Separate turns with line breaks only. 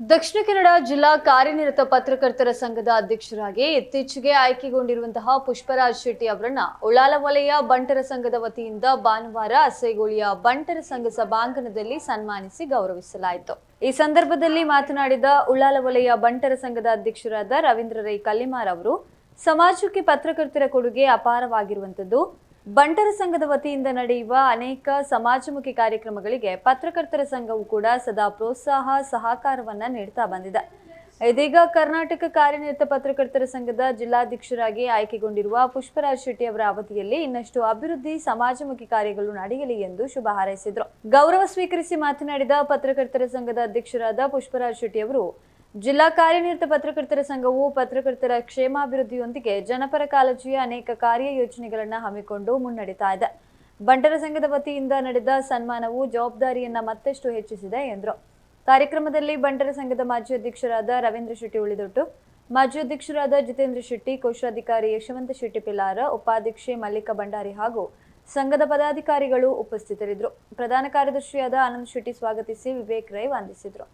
ದಕ್ಷಿಣ ಕನ್ನಡ ಜಿಲ್ಲಾ ಕಾರ್ಯನಿರತ ಪತ್ರಕರ್ತರ ಸಂಘದ ಅಧ್ಯಕ್ಷರಾಗಿ ಇತ್ತೀಚೆಗೆ ಆಯ್ಕೆಗೊಂಡಿರುವಂತಹ ಪುಷ್ಪರಾಜ್ ಶೆಟ್ಟಿ ಅವರನ್ನ ಉಳಾಲ ವಲಯ ಬಂಟರ ಸಂಘದ ವತಿಯಿಂದ ಭಾನುವಾರ ಅಸೈಗೋಳಿಯ ಬಂಟರ ಸಂಘ ಸಭಾಂಗಣದಲ್ಲಿ ಸನ್ಮಾನಿಸಿ ಗೌರವಿಸಲಾಯಿತು. ಈ ಸಂದರ್ಭದಲ್ಲಿ ಮಾತನಾಡಿದ ಉಳ್ಳಾಲ ವಲಯ ಬಂಟರ ಸಂಘದ ಅಧ್ಯಕ್ಷರಾದ ರವೀಂದ್ರ ರೈ ಕಲ್ಲಿಮಾರ್ ಅವರು, ಸಮಾಜಕ್ಕೆ ಪತ್ರಕರ್ತರ ಕೊಡುಗೆ ಅಪಾರವಾಗಿರುವಂತದ್ದು ಬಂಟರ ಸಂಘದ ವತಿಯಿಂದ ನಡೆಯುವ ಅನೇಕ ಸಮಾಜಮುಖಿ ಕಾರ್ಯಕ್ರಮಗಳಿಗೆ ಪತ್ರಕರ್ತರ ಸಂಘವು ಕೂಡ ಸದಾ ಪ್ರೋತ್ಸಾಹ, ಸಹಕಾರವನ್ನ ನೀಡ್ತಾ ಬಂದಿದೆ. ಇದೀಗ ಕರ್ನಾಟಕ ಕಾರ್ಯನಿರತ ಪತ್ರಕರ್ತರ ಸಂಘದ ಜಿಲ್ಲಾಧ್ಯಕ್ಷರಾಗಿ ಆಯ್ಕೆಗೊಂಡಿರುವ ಪುಷ್ಪರಾಜ್ ಶೆಟ್ಟಿ ಅವರ ಅವಧಿಯಲ್ಲಿ ಇನ್ನಷ್ಟು ಅಭಿವೃದ್ಧಿ, ಸಮಾಜಮುಖಿ ಕಾರ್ಯಗಳು ನಡೆಯಲಿ ಎಂದು ಶುಭ ಹಾರೈಸಿದರು. ಗೌರವ ಸ್ವೀಕರಿಸಿ ಮಾತನಾಡಿದ ಪತ್ರಕರ್ತರ ಸಂಘದ ಅಧ್ಯಕ್ಷರಾದ ಪುಷ್ಪರಾಜ್ ಶೆಟ್ಟಿ ಅವರು ಜಿಲ್ಲಾ ಕಾರ್ಯನಿರತ ಪತ್ರಕರ್ತರ ಸಂಘವು ಪತ್ರಕರ್ತರ ಕ್ಷೇಮಾಭಿವೃದ್ಧಿಯೊಂದಿಗೆ ಜನಪರ ಕಾಳಜಿಯ ಅನೇಕ ಕಾರ್ಯಯೋಜನೆಗಳನ್ನು ಹಮ್ಮಿಕೊಂಡು ಮುನ್ನಡೀತಾ ಇದೆ. ಬಂಟರ ಸಂಘದ ವತಿಯಿಂದ ನಡೆದ ಸನ್ಮಾನವು ಜವಾಬ್ದಾರಿಯನ್ನ ಮತ್ತಷ್ಟು ಹೆಚ್ಚಿಸಿದೆ ಎಂದರು. ಕಾರ್ಯಕ್ರಮದಲ್ಲಿ ಬಂಟರ ಸಂಘದ ಮಾಜಿ ಅಧ್ಯಕ್ಷರಾದ ರವೀಂದ್ರ ಶೆಟ್ಟಿ ಉಳಿದೊಟ್ಟು, ಮಾಜಿ ಅಧ್ಯಕ್ಷರಾದ ಜಿತೇಂದ್ರ ಶೆಟ್ಟಿ, ಕೋಶಾಧಿಕಾರಿ ಯಶವಂತ ಶೆಟ್ಟಿ ಪಿಲಾರ ಉಪಾಧ್ಯಕ್ಷೆ ಮಲ್ಲಿಕಾ ಭಂಡಾರಿ ಹಾಗೂ ಸಂಘದ ಪದಾಧಿಕಾರಿಗಳು ಉಪಸ್ಥಿತರಿದ್ದರು. ಪ್ರಧಾನ ಕಾರ್ಯದರ್ಶಿಯಾದ ಆನಂದ್ ಶೆಟ್ಟಿ ಸ್ವಾಗತಿಸಿ ವಿವೇಕ್ ರೈ ವಂದಿಸಿದರು.